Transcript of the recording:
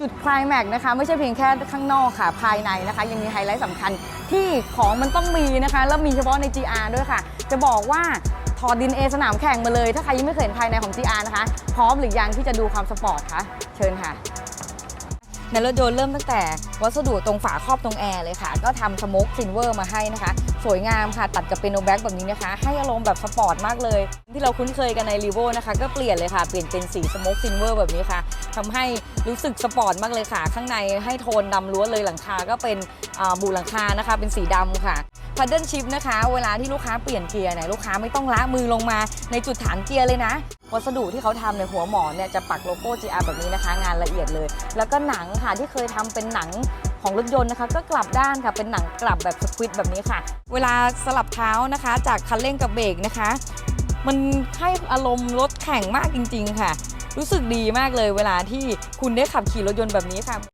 จุดคลายแม็กนะคะไม่ใช่เพียงแค่ข้างนอกค่ะภายในนะคะ ยังมีไฮไลท์สำคัญที่ของมันต้องมีนะคะ แล้วมีเฉพาะใน GR ด้วยค่ะ จะบอกว่าถอดดินเอสนามแข่งมาเลย ถ้าใครยังไม่เคยเห็นภายในของ GR นะคะ พร้อมหรือยังที่จะดูความสปอร์ตคะเชิญค่ะในรถยนต์เริ่มตั้งแต่วัสดุตรงฝาครอบตรงแอร์เลยค่ะ ก็ทำสโมกซินเวอร์มาให้นะคะ สวยงามค่ะ ตัดกับเปโนแบ็กแบบนี้นะคะ ให้อารมณ์แบบสปอร์ตมากเลย ที่เราคุ้นเคยกันในรีโวนะคะ ก็เปลี่ยนเลยค่ะ เปลี่ยนเป็นสีสโมกซินเวอร์แบบนี้ค่ะ ทำให้รู้สึกสปอร์ตมากเลยค่ะ ข้างในให้โทนดำล้วนเลยหลังคาก็เป็นบูหลังคานะคะ เป็นสีดำค่ะพัดเดิลชิพนะคะ เวลาที่ลูกค้าเปลี่ยนเกียร์เนี่ยลูกค้าไม่ต้องละมือลงมาในจุดฐานเกียร์เลยนะ วัสดุที่เขาทำในหัวหมอนเนี่ยจะปักโลโก้ GR แบบนี้นะคะ งานละเอียดเลย แล้วก็หนังค่ะที่เคยทำเป็นหนังของรถยนต์นะคะก็กลับด้านค่ะเป็นหนังกลับแบบสควิตแบบนี้ค่ะ เวลาสลับเท้านะคะ จากคันเร่งกับเบรกนะคะ มันให้อารมณ์รถแข่งมากจริง ๆ ค่ะ รู้สึกดีมากเลยเวลาที่คุณได้ขับขี่รถยนต์แบบนี้ค่ะ